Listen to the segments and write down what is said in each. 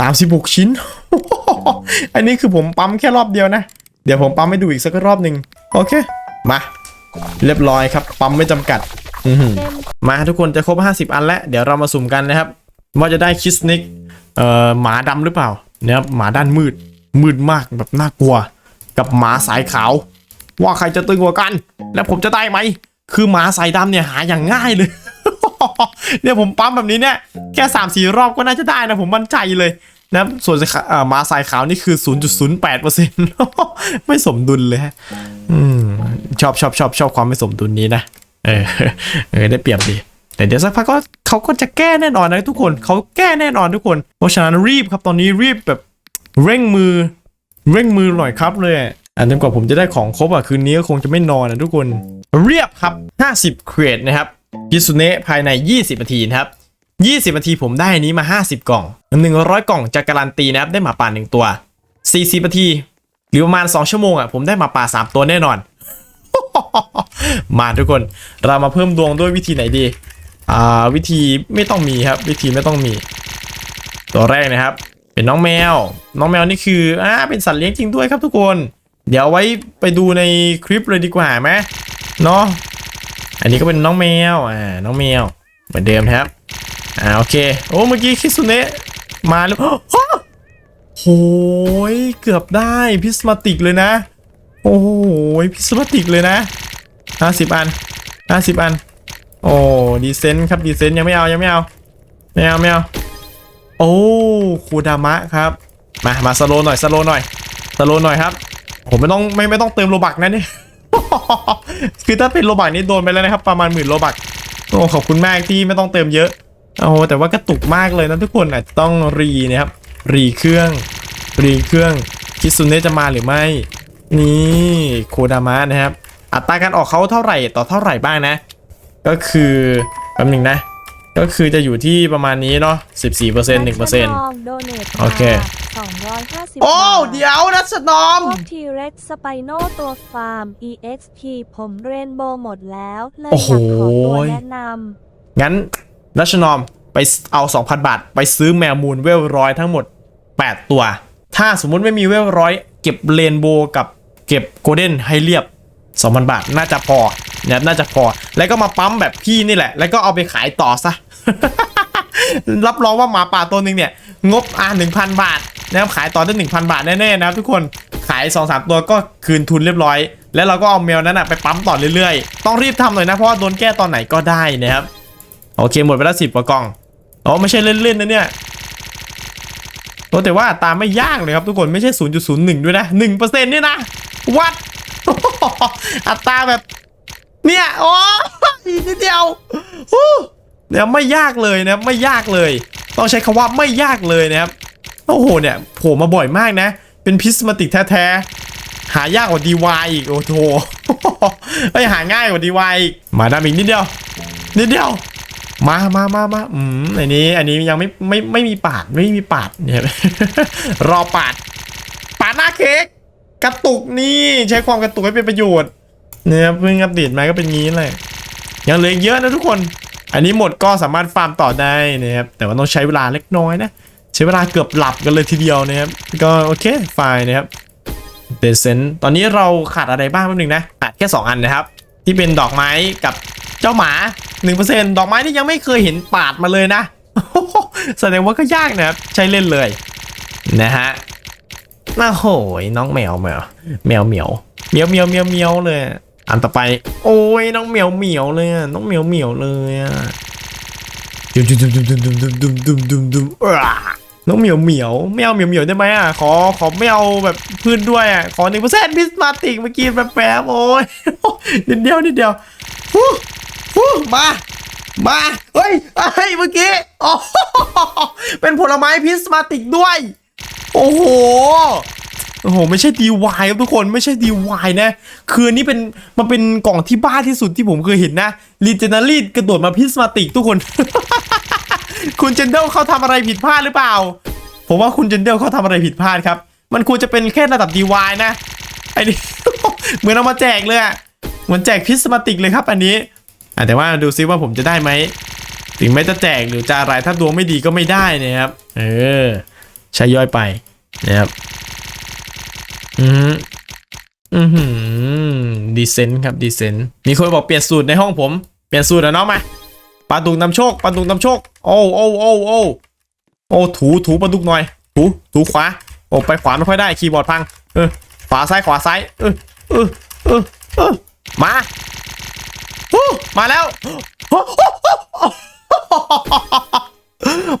36 ชิ้น อันนี้คือผมปั๊มแค่รอบเดียวนะ เดี๋ยวผมปั๊มให้ดูอีกสักรอบหนึ่งโอเค มา เรียบร้อยครับ ปั๊มไม่จำกัดอืมาทุกคนจะครบ 50 อันแล้ว เดี๋ยวเรามาสุ่มกันนะครับ ว่าจะได้คิสนิกเอ่อหมาดำหรือเปล่าเนี่ยหมาด้านมืด มืดมากแบบน่ากลัว กับหมาสายขาว ว่าใครจะตึงกว่ากัน และผมจะได้ไหม คือหมาสายดำเนี่ยหาอย่างง่ายเลยเนี่ยผมปั๊มแบบนี้เนี่ยแค่3ามสี่รอบก็น่าจะได้นะผมมั่นใจเลยนะส่วนสายขาวเอ่อหมาสายขาวนี่คือ 0.08%ไม่สมดุลเลยฮะอืมชอบชอบชอบชอบความไม่สมดุลนี้นะ เออเออได้เปรียบดี แต่เดี๋ยวสักพักก็เขาก็จะแก้แน่นอนนะทุกคนเขาแก้แน่นอนทุกคน เพราะฉะนั้นรีบครับตอนนี้รีบแบบเร่งมือ เร่งมือหน่อยครับเลย อะอันจนกว่าผมจะได้ของครบอะคืนนี้ก็คงจะไม่นอนนะทุกคนเรียบครับ 50 เควดนะครับยิสุเนะภายใน 20 นาทีนะครับ20 นาทีผมได้อันนี้มา 50 กล่อง 100 กล่องจะการันตีนะครับได้หมาป่าหนึ่งตัว 40 นาที หรือประมาณ 2 ชั่วโมงอะผมได้หมาป่า 3 ตัวแน่นอน มาทุกคนเรามาเพิ่มดวงด้วยวิธีไหนดี อ่าวิธีไม่ต้องมีครับ วิธีไม่ต้องมี ตัวแรกนะครับ เป็นน้องแมว น้องแมวนี่คืออ่าเป็นสัตว์เลี้ยงจริงด้วยครับทุกคน เดี๋ยวไว้ไปดูในคลิปเลยดีกว่าไหมเนาะอันนี้ก็เป็นน้องแมวอ่าน้องแมวเหมือนเดิมครับอ่าโอเคโอ้เมื่อกี้คิสุเนะมาแล้วโหยเกือบได้พิสมาติกเลยนะ โอ้โหพิสมาติกเลยนะห้าสิบอันห้าสิบอัน โอ้ดีเซนครับดีเซนยังไม่เอายังไม่เอาไม่เอาไม่เอาโอ้คูดามะครับ มามาสโลหน่อยสโลหน่อยสโลหน่อยครับ ผมไม่ต้องไม่ไม่ต้องเติมโลบักนะนี่คือถ้าเป็นโลบักนี่โดนไปแล้วนะครับ ประมาณหมื่นโลบักโอ้ขอบคุณมากที่ไม่ต้องเติมเยอะโอ้แต่ว่ากระตุกมากเลยนะทุกคนอาจจะต้องรีนะครับรีเครื่องรีเครื่องคิซุเนะจะมาหรือไม่ นี่โคดามะนะครับ อัตราการออกเขาเท่าไหร่ต่อเท่าไหร่บ้างนะ ก็คือแป๊บหนึงนะ ก็คือจะอยู่ที่ประมาณนี้เนาะ14% 1%โดเนทโอเคสองร้อยห้าสิบโอ้บาทเดี๋ยวรัชนอมพวกทีเร็กสไปโนตัวฟาร์ม EXP ผมเรนโบว์หมดแล้วเลยโอ้โหอยากขอตัวแนะนงั้นรัชนอมไปเอา 2,000 บาท ไปซื้อแมวมูลเวลร้อยทั้งหมด 8 ตัว ถ้าสมมุติไม่มีเวลร้อยเก็บเรนโบว์กับเก็บโกลเด้นให้เรียบ 2,000 บาทน่าจะพอนะครับน่าจะพอ แล้วก็มาปั๊มแบบพี่นี่แหละ แล้วก็เอาไปขายต่อซะ รับรองว่าหมาป่าตัวหนึ่งเนี่ย งบอ่าหนึ่งพันบาทนะครับขายต่อได้หนึ่งพันบาทแน่ๆนะครับทุกคนขาย2อสตัวก็คืนทุนเรียบร้อย แล้วเราก็เอาแมวนั้นนะไปปั๊มต่อเรื่อยๆ ต้องรีบทำหน่อยนะเพราะว่าโดนแก้ตอนไหนก็ได้นะครับโอเคหมดไปแล้วสิบกว่ากล่องอ๋อไม่ใช่เล่นๆนะเนี่ยโอ้แต่ว่าตราไม่ยากเลยครับทุกคนไม่ใช่ 0.01 ด้วยนะ1%เนี่ยนะวัด อัตราแบบ เนี่ยโอ้ยนิดเดียวเนี่ยไม่ยากเลยนะไม่ยากเลย ต้องใช้คำว่าไม่ยากเลยนะครับโอ้โหเนี่ยโผล่มาบ่อยมากนะ เป็นพิสมาติกแท้ๆหายากกว่าดีวายอีกโอ้โหไอ้ยหาง่ายกว่าดีวายอีกมาดามอีกนิดเดียว นิดเดียวมามามามาอืมอันนี้ อันนี้ยังไม่ไม่ไม่มีปาดไม่มีปาดเนี่ยรอปาดปาดหน้าเค้ก กระตุกนี่ใช้ความกระตุกให้เป็นประโยชน์เนี่ยเพิ่งอัปเดตมาก็เป็นงี้เลยยังเหลือเยอะนะทุกคน อันนี้หมดก็สามารถฟาร์มต่อได้นะครับแต่ว่าต้องใช้เวลาเล็กน้อยนะใช้เวลาเกือบหลับกันเลยทีเดียวนะครับก็โอเคไฟล์นะครับเดซนตอนนี้เราขาดอะไรบ้างแป๊บนึงนะขาดแค่ 2 อันนะครับ ที่เป็นดอกไม้กับเจ้าหมา 1%ดอกไม้นี่ยังไม่เคยเห็นปาดมาเลยนะแสดงว่าก็ยากนะครับใช้เล่นเลยนะฮะ น่าโหยน้องแมวแมวแมวเหมียวเหมียวเหมียวเหมียวเหมียวเลย อันต่อไป โอ้ยน้องเหมียวเหมียวเลยน้องเหมียวเหมียวเลยอะดุมดุมดุมดุมดุมดุมดุมดุมดุมดุมอ่าน้องเหมียวเหมียวไม่เอาเหมียวเหมียวได้ไหมอะขอขอไม่เอาแบบพืชด้วยอะขอหนึ่งเปอร์เซ็นต์พิสมาติกเมื่อกี้แป๊บๆโอ้ยนิดเดียวนิดเดียวฟู้ฟู้มามาเฮ้ยเฮ้ยเมื่อกี้อ้โหเป็นผลไม้พิสมาติกด้วย โอ้โหโอ้โหไม่ใช่ดีวายครับทุกคนไม่ใช่ดีวายนะ คืออนนี่เป็นมันเป็นกล่องที่บ้าที่สุดที่ผมเคยเห็นนะลีเจนารีกระโดดมาพิสมาติกทุกคน คุณเจนเดลเขาทำอะไรผิดพลาดหรือเปล่า ผมว่าคุณเจนเดลเขาทำอะไรผิดพลาดครับ มันควรจะเป็นแค่ระดับดีวายนะไอ้นี่เหมือนเอามาแจกเลยอะเหมือนแจกพิสมาติกเลยครับ อันนี้อแต่ว่าดูซิว่าผมจะได้ไหมถึงแม้จะแจกหรือจะอะไรถ้าดวงไม่ดีก็ไม่ได้นะครับเออใช้ย่อยไป นะครับอืมอือหือดีเซนต์ครับดีเซนต์มีคนบอกเปลี่ยนสูตรในห้องผม เปลี่ยนสูตรแล้วน้องมาปลาดุกนำโชคปลาดุกนำโชค โอ้โอ้โอ้โอ้โอ้ถูถูปลาดุกหน่อย ถูถูขวาโอ้ไปขวาไม่ค่อยได้คีย์บอร์ดพัง เออขวาซ้ายขวาซ้ายเออเออเออเออมาฮู้มาแล้ว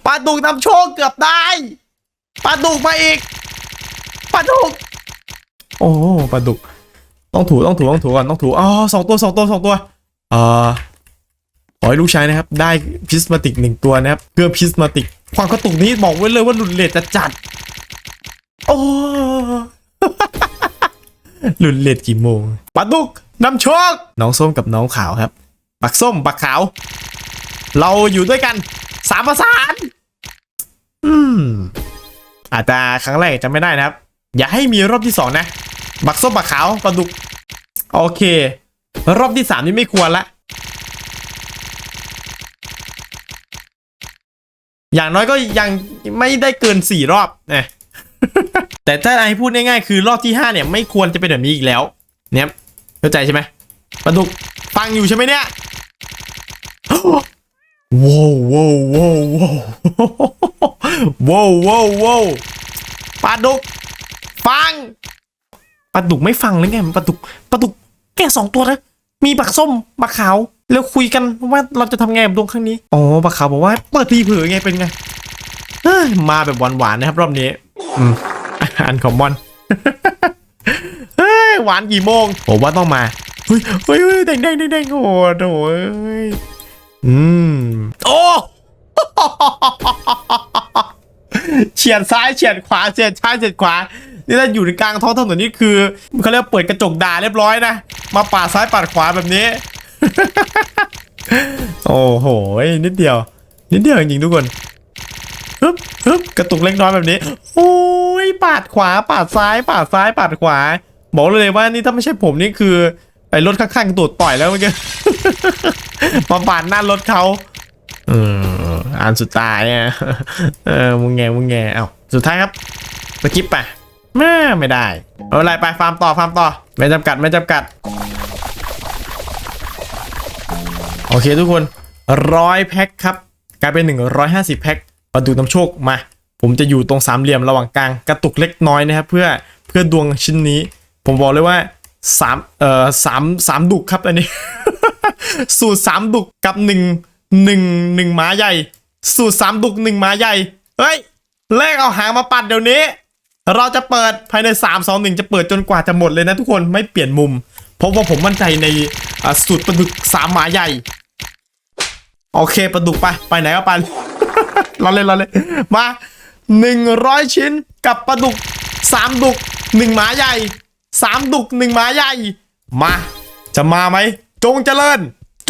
ปลาดุกนำโชคเกือบได้ ลาดุกมาอีกปลาดุก โอ้ปลาดุก ต้องถูต้องถูต้องถูก่อนต้องถูอ๋อสองตัวสองตัวสองตัวเอ่อขอให้ลูกชายนะครับ ได้พิสมาติกหนึ่งตัวนะครับเพื่อพิสมาติก ความกระตุกนี้บอกไว้เลยว่าหลุดเลทจะจัด โอ้หลุดเลทกี่โมงปลาดุกนำโชคน้องส้มกับน้องขาวครับปักส้มปักขาว เราอยู่ด้วยกันสามประสาน อืม อาจจะครั้งแรกจะไม่ได้นะครับ อย่าให้มีรอบที่สองนะ บักส้มบักขาวปลาดุก โอเค รอบที่สามนี่ไม่ควรละ อย่างน้อยก็ยังไม่ได้เกินสี่รอบนะแต่ถ้าไอพูดง่ายๆคือรอบที่ห้าเนี่ย ไม่ควรจะเป็นแบบนี้อีกแล้วเนี่ยเข้าใจใช่ไหมปลาดุกฟังอยู่ใช่ไหมเนี่ย ว้าวว้าวว้าวว้าวว้าวว้าวปลาดุก ฟังปลาดุกไม่ฟังเลยไงมันปลาดุกปลาดุกแค่สองตัวนะมีบักส้มบักขาวแล้วคุยกันว่าเราจะทำไงกับดวงครั้งนี้อ๋อบักขาวบอกว่าเปิดทีเผลอไงเป็นไงเฮ้ยมาแบบหวานๆนะครับรอบนี้อันคอมมอนเฮ้ยหวานกี่โมงผมว่าต้องมาเฮ้ยเฮ้ยเฮ้ยแดงแดงแดงแดงโอ้โห อืม โอ้เฉียดซ้ายเฉียดขวาเฉียดซ้ายเฉียดขวา นี่ถ้าอยู่ในกลางท้องถนนนี่คือเขาเรียกเปิดกระจกด่าเรียบร้อยนะ มาปาดซ้ายปาดขวาแบบนี้ โอ้โห นิดเดียว นิดเดียวจริงๆทุกคนฮึบฮึบกระตุกเล็กน้อยแบบนี้ โอ้ยปาดขวาปาดซ้ายปาดซ้ายปาดขวา บอกเลยว่านี่ถ้าไม่ใช่ผมนี่คือ ไอ้รถข้างๆตูดต่อยแล้วเมื่อกี้ มาปาดหน้ารถเขาเอออ่านสุดท้ายอะเออมึงไงมึงไงเอ้าสุดท้ายครับสกิปไปแม่ไม่ได้เอาอะไรไปฟาร์มต่อฟาร์มต่อ ไม่จำกัดไม่จำกัด โอเคทุกคนร้อยแพ็คครับ กลายเป็น 150 แพ็คมาดูน้ำโชคมา ผมจะอยู่ตรงสามเหลี่ยมระหว่างกลางกระตุกเล็กน้อยนะครับ เพื่อเพื่อดวงชิ้นนี้ ผมบอกเลยว่า สามเอ่อสามสามดุกครับอันนี้ สูตรสามดุกกับหนึ่งหนึ่งหนึ่งหมาใหญ่ สูตรสามดุกหนึ่งหมาใหญ่เฮ้ยเลขเอาหางมาปัดเดี๋ยวนี้ เราจะเปิดภายใน3 2 1จะเปิดจนกว่าจะหมดเลยนะทุกคนไม่เปลี่ยนมุม เพราะว่าผมมั่นใจในอ่าสูตรปลาดุกสามหมาใหญ่ โอเคปลาดุกไปไปไหนก็ไปเราเลยเราเลยมาหนึ่งร้อยชิ้นกับปลาดุกสามดุกหนึ่งหมาใหญ่ สามดุกหนึ่งหมาใหญ่ มา จะมาไหม จงเจริญ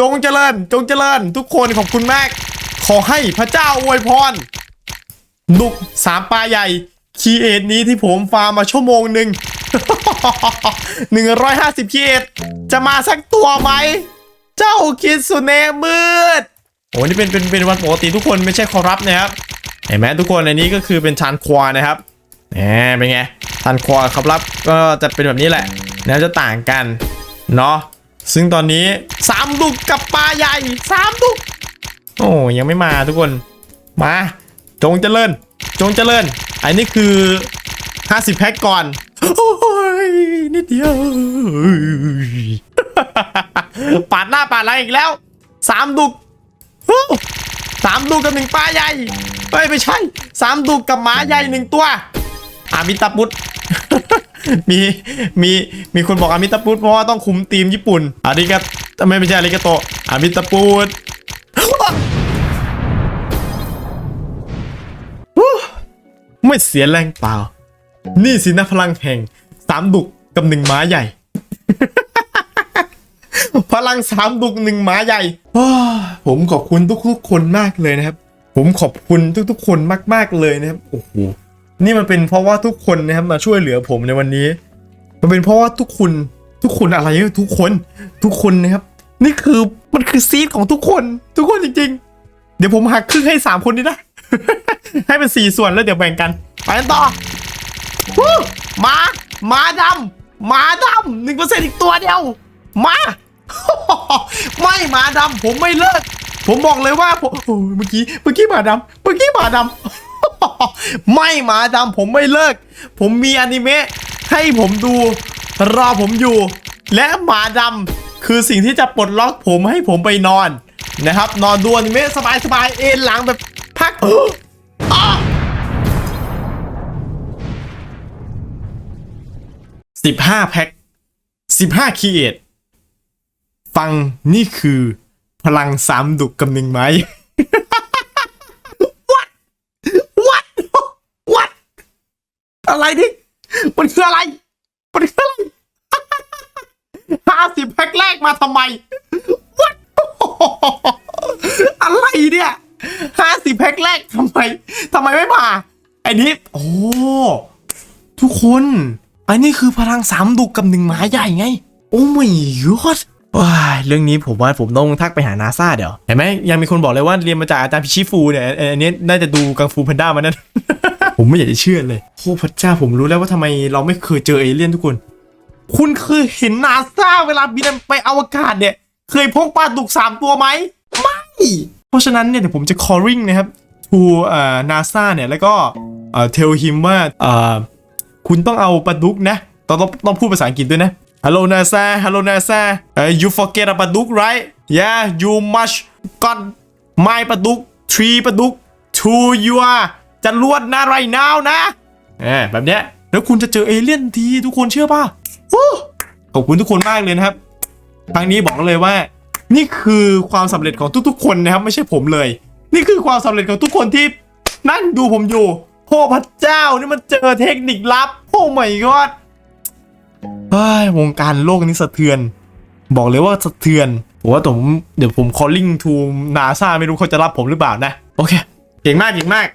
จงเจริญ จงเจริญ ทุกคนขอบคุณมาก ขอให้พระเจ้าอวยพร ดุกสามปลาใหญ่ คีเอทนี้ที่ผมฟาร์มมาชั่วโมงหนึ่งหนึ่งร้อยห้าสิบคีเอทจะมาสักตัวไหม เจ้าคิดสุเนมืด โอ้นี่เป็นเป็นเป็นวันปกติทุกคนไม่ใช่คอรับนะครับ เห็นไหมทุกคนในนี้ก็คือเป็นชานควานะครับแหมเป็นไง ชานควาครับรับก็จะเป็นแบบนี้แหละแล้วจะต่างกันเนาะซึ่งตอนนี้สามดุกกับปลาใหญ่สามดุก โอ้ยังไม่มาทุกคน มา จงเจริญ จงเจริญ อันนี้คือ 50 แพ็คก่อน โอ้ยนิดเดียว ปาดหน้าปาดหลังอีกแล้วสามดุกสามดุกกับหนึ่งปลาใหญ่ เฮ้ย ไม่ใช่สามดุกกับหมาใหญ่หนึ่งตัวอามิตาพุทธ มีมีมีคนบอกอามิตาพุทธเพราะว่าต้องคุมทีมญี่ปุ่นอาริกาไม่ไม่ใช่อาริกาโตอามิตาพุทธไม่เสียแรงเปล่า นี่สินะพลังแห่งสามดุกกับหนึ่งหมาใหญ่ พลังสามดุกหนึ่งหมาใหญ่ผมขอบคุณทุกๆคนมากเลยนะครับ ผมขอบคุณทุกๆคนมากๆเลยนะครับโอ้โห นี่มันเป็นเพราะว่าทุกคนนะครับมาช่วยเหลือผมในวันนี้ มันเป็นเพราะว่าทุกคนทุกคนอะไรเอ่ยทุกคนทุกคนนะครับ นี่คือมันคือซีดของทุกคน ทุกคนจริง ๆ เดี๋ยวผมหักครึ่งให้สามคนนี้นะ ให้เป็นสี่ส่วนแล้วเดี๋ยวแบ่งกันไปกันต่อมามาดำมาดำหนึ่งเปอร์เซ็นต์อีกตัวเดียว มา ไม่หมาดำผมไม่เลิก ผมบอกเลยว่าผมโอ้ยเมื่อกี้เมื่อกี้หมาดำเมื่อกี้หมาดำ ไม่หมาดำผมไม่เลิก ผมมีอนิเมะให้ผมดูรอผมอยู่ และหมาดำคือสิ่งที่จะปลดล็อกผมให้ผมไปนอนนะครับ นอนดูอนิเมะสบายๆเอนหลังแบบพักเอออ้าสิบห้าแพ็คสิบห้าคีเอทฟังนี่คือพลังสามดุกกำหนึ่งไม้ what what what อะไรนี่มันคืออะไรมันคืออะไรห้าสิบแพ็คแรกมาทำไม what อะไรเนี่ยห้าสิบแพ็คแรกทำไมทำไมไม่มาไอ้นี้โอ้ทุกคนอันนี้คือพลังสามดุกกับหนึ่งหมาใหญ่ไง โอ้ไม่ยอดว้าเรื่องนี้ผมว่าผมต้องทักไปหานาซาเดี๋ยวเห็นไหมยังมีคนบอกเลยว่าเรียนมาจากอาจารย์พิชิฟูเนี่ยอันนี้น่าจะดูกังฟูแพนด้ามานั่น ผมไม่อยากจะเชื่อเลยโอ้พระเจ้าผมรู้แล้วว่าทำไมเราไม่เคยเจอเอเลี่ยนทุกคน คุณเคยเห็นนาซาเวลาบินไปอวกาศเนี่ย เคยพกปลาดุกสามตัวไหมไม่ เพราะฉะนั้นเนี่ยเดี๋ยวผมจะ calling นะครับ to เอ่อ NASA เนี่ยแล้วก็เอ่อ tell him ว่าเอ่อคุณต้องเอาปลาดุกนะต้องต้องต้องพูดภาษาอังกฤษด้วยนะ Hello NASA Hello NASA uh, you forget a ปลาดุก right yeah you must got my ปลาดุก three ปลาดุก to your จะลวดนะ right now นะเออแบบเนี้ยแล้วคุณจะเจอเอเลี่ยนทีทุกคนเชื่อป่ะขอบคุณทุกคนมากเลยนะครับครั้งนี้บอกเลยว่า นี่คือความสำเร็จของทุกๆ คนนะครับ ไม่ใช่ผมเลย นี่คือความสำเร็จของทุกคนที่นั่งดูผมอยู่โอ้พระเจ้านี่มันเจอเทคนิคลับโอ้ไม่กอดวงการโลกนี้สะเทือน บอกเลยว่าสะเทือนผมว่าผมเดี๋ยวผม calling to NASA ไม่รู้เขาจะรับผมหรือเปล่านะ โอเค เก่งมากเก่งมาก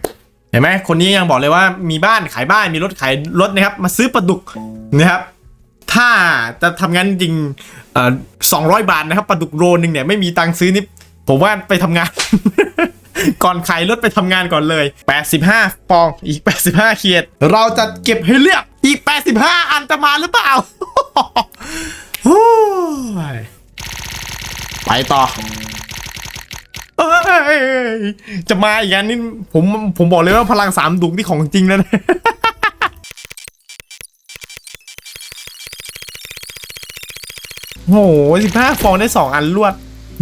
เห็นไหมคนนี้ยังบอกเลยว่ามีบ้านขายบ้านมีรถขายรถนะครับ มาซื้อปลาดุกนะครับ ถ้าจะทำงานจริงสองร้อยบาทนะครับปลาดุกโรนึงเนี่ยไม่มีตังค์ซื้อนี่ผมว่าไปทำงาน ก่อนขายรถไปทำงานก่อนเลย 85ฟองอีก 85เขียดเราจะเก็บให้เลือกอีก 85 อันจะมาหรือเปล่าไปต่อ จะมาอีกอันนี่ผมผมบอกเลยว่าพลังสามดุกนี่ของจริงแล้วนะโหสิบห้าฟองได้สองอันรวด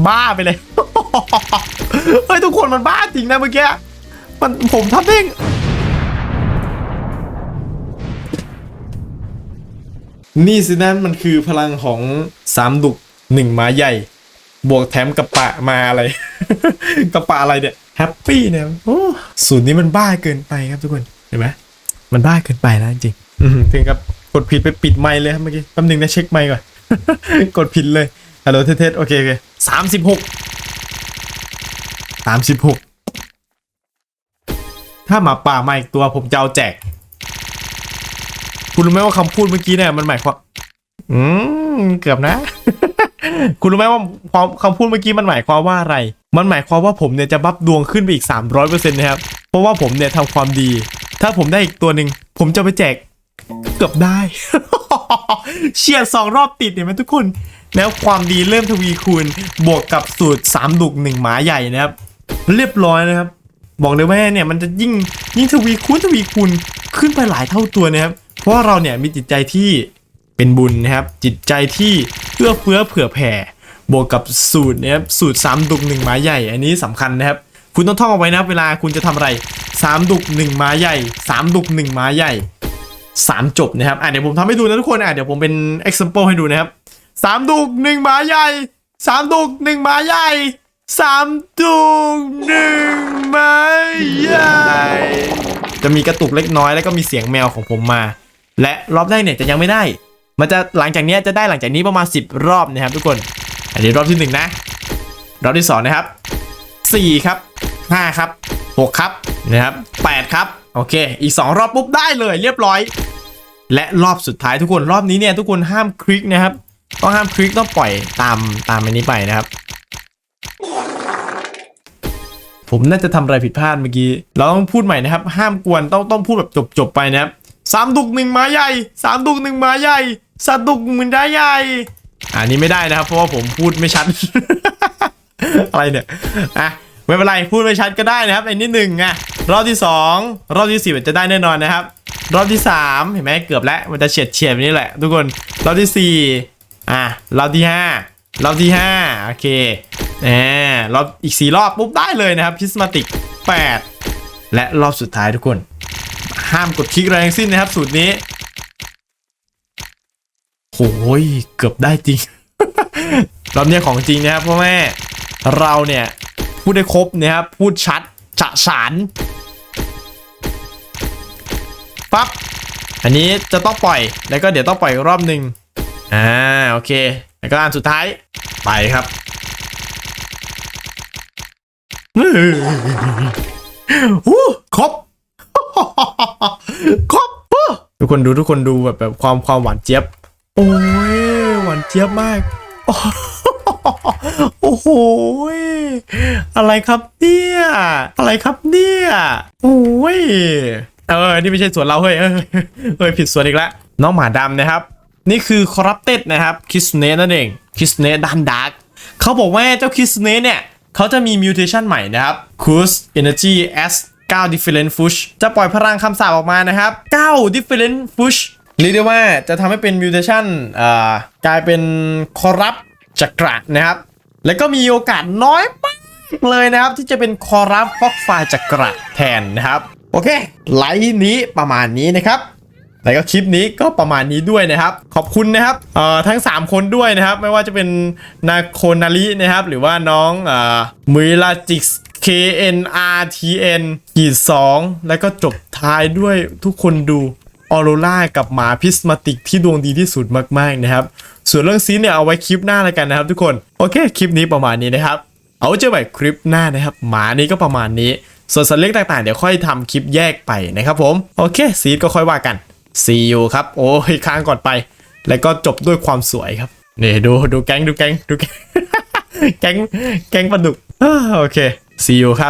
บ้าไปเลย เฮ้ย ทุกคนมันบ้าจริงนะเมื่อกี้ มันผมทำเองนี่สินั้นมันคือพลังของสามดุกหนึ่งไม้ใหญ่ บวกแถมกระปะมาอะไร กระปะอะไรเนี่ยแฮปปี้เนี่ยโอ้สูตรนี้มันบ้าเกินไปครับทุกคนเห็นไหมมันบ้าเกินไปแล้วจริงๆอืมถึงกับกดผิดไปปิดไมค์เลยครับเมื่อกี้แป๊บนึงนะเช็คไมค์ก่อนกดผิดเลยฮัลโหลเทสๆโอเคโอเคสามสิบหกสามสิบหกถ้าหมาป่ามาอีกตัวผมจะเอาแจก คุณรู้ไหมว่าคำพูดเมื่อกี้เนี่ยมันหมายความอืมเกือบนะ คุณรู้ไหมว่าความคำพูดเมื่อกี้มันหมายความว่าอะไร มันหมายความว่าผมเนี่ยจะบัฟดวงขึ้นไปอีก 300%นะครับ เพราะว่าผมเนี่ยทำความดี ถ้าผมได้อีกตัวหนึ่งผมจะไปแจกเกือบได้เฉียดสองรอบติดเห็นไหมทุกคน แล้วความดีเริ่มทวีคูณ บวกกับสูตร 3 ดุก1หมาใหญ่นะครับ เรียบร้อยนะครับ บอกเลยว่าเนี่ยมันจะยิ่งยิ่งทวีคูณทวีคูณขึ้นไปหลายเท่าตัวนะครับ เพราะเราเนี่ยมีจิตใจที่ เป็นบุญนะครับ จิตใจที่เอื้อเฟื้อเผื่อแผ่บวกกับสูตรนะครับสูตร 3 ดุก1หมาใหญ่ อันนี้สำคัญนะครับ คุณต้องท่องเอาไว้นะเวลาคุณจะทำอะไร 3 ดุก1หมาใหญ่ 3 ดุก1หมาใหญ่สามจบนะครับอะเดี๋ยวผมทำให้ดูนะทุกคนอะเดี๋ยวผมเป็น example ให้ดูนะครับสามดุกหนึ่งหมาใหญ่สามดุกหนึ่งหมาใหญ่สามดุกหนึ่งหมาใหญ่ จะมีกระตุกเล็กน้อยแล้วก็มีเสียงแมวของผมมา และรอบแรกเนี่ยจะยังไม่ได้ มันจะหลังจากนี้จะได้หลังจากนี้ประมาณ 10 รอบนะครับทุกคน อันนี้รอบที่หนึ่งนะ รอบที่สองนะครับ4ครับ5ครับ6ครับนะครับ8ครับโอเค อีก 2 รอบปุ๊บได้เลยเรียบร้อย และรอบสุดท้ายทุกคนรอบนี้เนี่ยทุกคนห้ามคลิกนะครับต้องห้ามคลิกต้องปล่อยตามตามอันนี้ไปนะครับ ผมน่าจะทำอะไรผิดพลาดเมื่อกี้ เราต้องพูดใหม่นะครับ ห้ามกวนต้องต้องพูดแบบจบๆไปนะครับสามดุกหนึ่งหมาใหญ่สามดุกหนึ่งหมาใหญ่ สามดุกหนึ่งได้ใหญ่อันนี้ไม่ได้นะครับ เพราะว่าผมพูดไม่ชัด อะไรเนี่ยอะไม่เป็นไรพูดไม่ชัดก็ได้นะครับไอ้นิดหนึ่งอะรอบที่สองรอบที่สี่มันจะได้แน่นอนนะครับ รอบที่สามเห็นไหมเกือบแล้วมันจะเฉียดเฉียดแบบนี้แหละ ทุกคนรอบที่สี่อะรอบที่ห้ารอบที่ห้าโอเคแหมรอบอีกสี่รอบปุ๊บได้เลยนะครับพิสมาติกแปดและรอบสุดท้ายทุกคน ห้ามกดคลิกแรงสิ้นนะครับสูตรนี้ โอ้ยเกือบได้จริง รอบเนี้ยของจริงนะครับพ่อแม่ เราเนี่ยพูดได้ครบนะครับพูดชัดฉะฉานปั๊บอันนี้จะต้องปล่อยแล้วก็เดี๋ยวต้องปล่อยรอบหนึ่งอ่าโอเค แล้วก็อันสุดท้ายไปครับอู้ครบครบทุกคนดูทุกคนดูแบบแบบความความหวานเจี๊ยบ โอ้ยหวานเจี๊ยบมาก โอ้โห อะไรครับเนี่ย อะไรครับเนี่ยโอ้ย เออ นี่ไม่ใช่สวนเราเฮ้ย เออเฮ้ยผิดสวนอีกแล้ว น้องหมาดำนะครับ นี่คือคอรัปเต็ดนะครับ คิสเนนั่นเอง คิสเนด้านดาร์กเขาบอกว่าเจ้าคิสเนเนี่ย เขาจะมีมิวเทชันใหม่นะครับ Cruise Energy S 9 Different Push จะปล่อยพลังคำสาปออกมานะครับ 9 Different Push เรียกได้ว่าจะทำให้เป็นมิวเทชันอ่ากลายเป็นคอรัปจักระนะครับ แล้วก็มีโอกาสน้อยมากเลยนะครับ ที่จะเป็นคอรัปฟอกไฟจักระแทนนะครับ โอเค ไลฟ์นี้ประมาณนี้นะครับแล้วก็คลิปนี้ก็ประมาณนี้ด้วยนะครับ ขอบคุณนะครับเอ่อทั้ง 3 คนด้วยนะครับ ไม่ว่าจะเป็นนาโคนารินะครับ หรือว่าน้องเอ่อมิลาจิก KNRTN ขีด2แล้วก็จบท้ายด้วยทุกคนดู ออโรล่ากับหมาพิสมาติกที่ดวงดีที่สุดมากๆนะครับ ส่วนเรื่องซีนเนี่ยเอาไว้คลิปหน้าแล้วกันนะครับทุกคน โอเคคลิปนี้ประมาณนี้นะครับ เอาเจอใหม่คลิปหน้านะครับ หมานี้ก็ประมาณนี้ ส่วนสัตว์เลี้ยงต่างๆ เดี๋ยวค่อยทำคลิปแยกไปนะครับผม โอเคซีดก็ค่อยว่ากัน see you ครับ โอ้ยค้างก่อนไป แล้วก็จบด้วยความสวยครับนี่ดูดูแก๊งดูแก๊งดูแก๊งแก๊งแก๊งปลาดุกโอเค see you ครับ